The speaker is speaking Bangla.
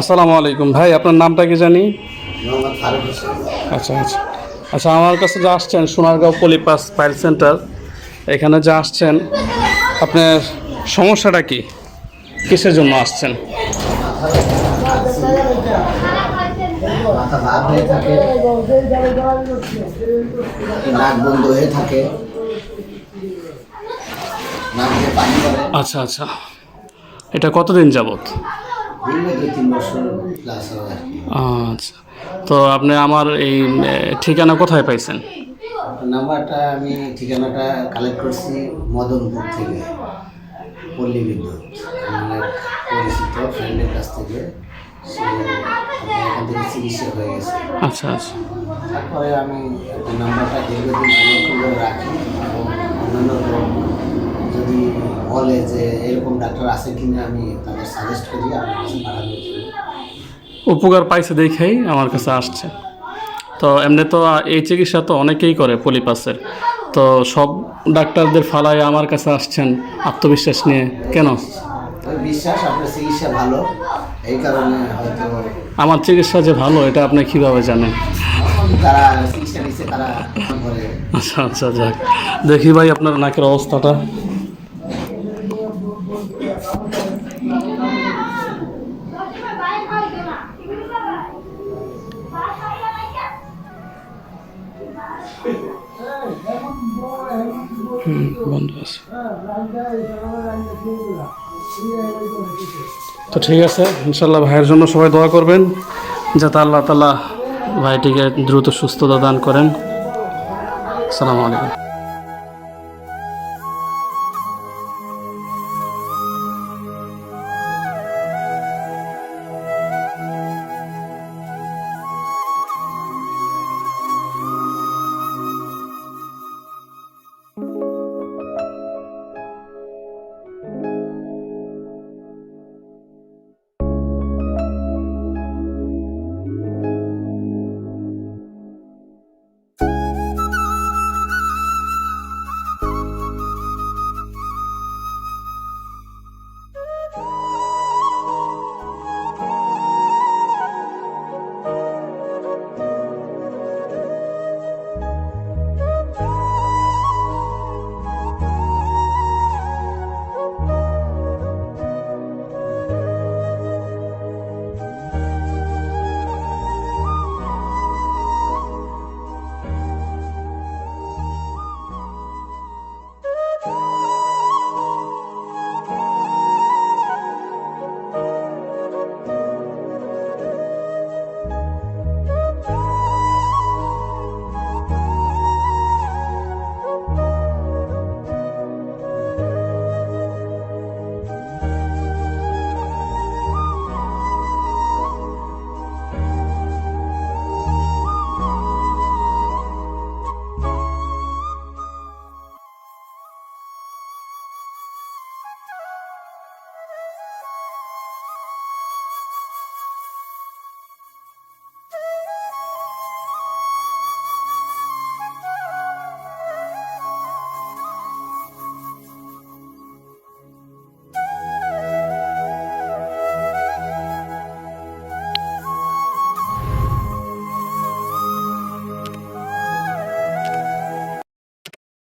আসসালামু আলাইকুম। ভাই আপনার নামটা কি জানি? আচ্ছা আচ্ছা। আচ্ছা আমার কাছে যা আসছেন সোনারগাঁও পলিপাস ফাইল সেন্টার এখানে যা আসছেন আপনার সমস্যাটা কি? কিসের জন্য আসছেন? ভাব হয়ে থাকে নাক বন্ধ হয়ে থাকে। নাক দিয়ে পানি আচ্ছা আচ্ছা। এটা কতদিন যাবত? আচ্ছা। তো আপনি আমার এই ঠিকানা কোথায় পাইছেন? নাম্বারটা আমি ঠিকানাটা কালেক্ট করছি মদনপুর থেকে পল্লী বিদ্যুৎ। আমার পরিচিত ফ্রেন্ডের কাছ থেকে। এখান থেকে চিকিৎসা হয়ে গেছে। আচ্ছা আচ্ছা। তারপরে আমি নাম্বারটা দীর্ঘদিন সংরক্ষণ করে রাখি এবং অন্যান্য যদি বলে যে এরকম ডাক্তার আছে কিনা আমি তাদের সাজেস্ট করি আমার কাছে পাঠানোর জন্য উপকার পাইছে দেখেই আমার কাছে আসছে। তো এমনি তো এই চিকিৎসা তো অনেকেই করে পলিপাসের। তো সব ডাক্তারদের ফালায় আমার কাছে আসছেন আত্মবিশ্বাস নিয়ে। কেন? বিশ্বাস আপনার চিকিৎসা ভালো। এই কারণে হয়তো আমার চিকিৎসা যে ভালো এটা আপনি কীভাবে জানেন? তারা চিকিৎসা নিচ্ছে তারা আচ্ছা আচ্ছা যাক। দেখি ভাই আপনার নাকের অবস্থাটা। তো ঠিক আছে ইনশাল্লাহ ভাইয়ের জন্য সবাই দোয়া করবেন, যাতে আল্লাহ তালা ভাইটিকে দ্রুত সুস্থতা দান করেন। আসসালামু আলাইকুম।